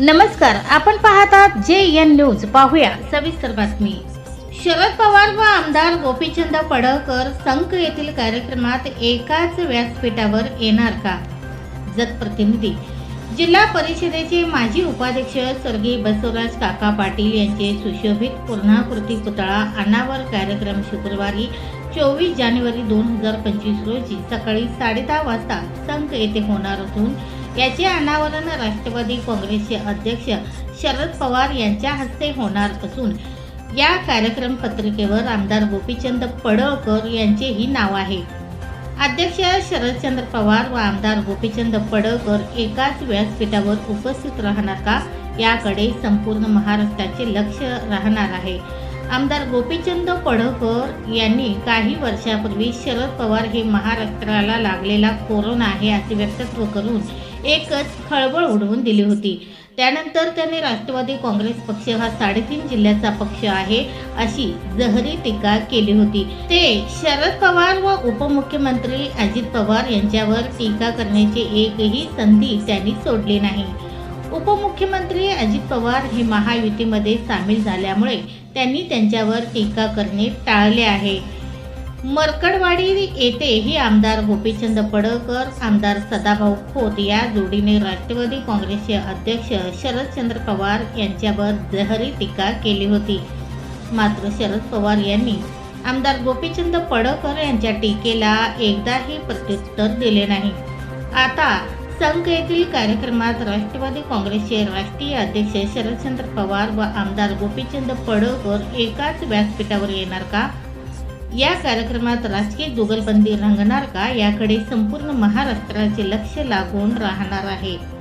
नमस्कार आपण पाहतात जे एन न्यूज. पाहूया सविस्तर बातमी. शरद पवार व आमदार गोपीचंद पडळकर संक येथील कार्यक्रमात एकाच व्यासपीठावर येणार का? जगप्रतिनिधी जिल्हा परिषदेचे माजी उपाध्यक्ष स्वर्गीय बसवराज काका पाटील यांचे सुशोभित पूर्णाकृती पुतळा अनावर कार्यक्रम शुक्रवारी चोवीस जानेवारी दोन हजार पंचवीस रोजी सकाळी साडेदहा वाजता संक येथे होणार असून याचे अनावरण राष्ट्रवादी काँग्रेसचे अध्यक्ष शरद पवार यांच्या हस्ते होणार असून या कार्यक्रम पत्रिकेवर आमदार गोपीचंद पडळकर यांचेही नाव आहे. अध्यक्ष शरदचंद्र पवार व आमदार गोपीचंद पडळकर एकाच व्यासपीठावर उपस्थित राहणार का? याकडे संपूर्ण महाराष्ट्राचे लक्ष राहणार आहे. आमदार गोपीचंद पडळकर यांनी काही वर्षापूर्वी शरद पवार हे महाराष्ट्राला लागलेला कोरोना आहे असे व्यक्तित्व करून एकच खळबळ उडवून दिली होती. त्यानंतर त्यांनी राष्ट्रवादी काँग्रेस पक्ष हा साडेतीन जिल्ह्याचा पक्ष आहे अशी जहरी टीका केली होती. ते शरद पवार व उपमुख्यमंत्री अजित पवार यांच्यावर टीका करण्याची एकही संधी त्यांनी सोडली नाही. उपमुख्यमंत्री अजित पवार हे महायुतीमध्ये सामील झाल्यामुळे त्यांनी त्यांच्यावर टीका करणे टाळले आहे. मरकडवाडी येथे ही आमदार गोपीचंद पडळकर आमदार सदाभाऊ खोत या जोडीने राष्ट्रवादी काँग्रेसचे अध्यक्ष शरदचंद्र पवार यांच्यावर जहरी टीका केली होती. मात्र शरद पवार यांनी आमदार गोपीचंद पडळकर यांच्या टीकेला एकदाही प्रत्युत्तर दिले नाही. आता संघ येथील कार्यक्रमात राष्ट्रवादी काँग्रेसचे राष्ट्रीय अध्यक्ष शरदचंद्र पवार व आमदार गोपीचंद पडळकर एकाच व्यासपीठावर येणार का? या कार्यक्रमात राजकीय जुगलबंदी रंगणार का? याकडे संपूर्ण महाराष्ट्राचे लक्ष लागून राहणार आहे.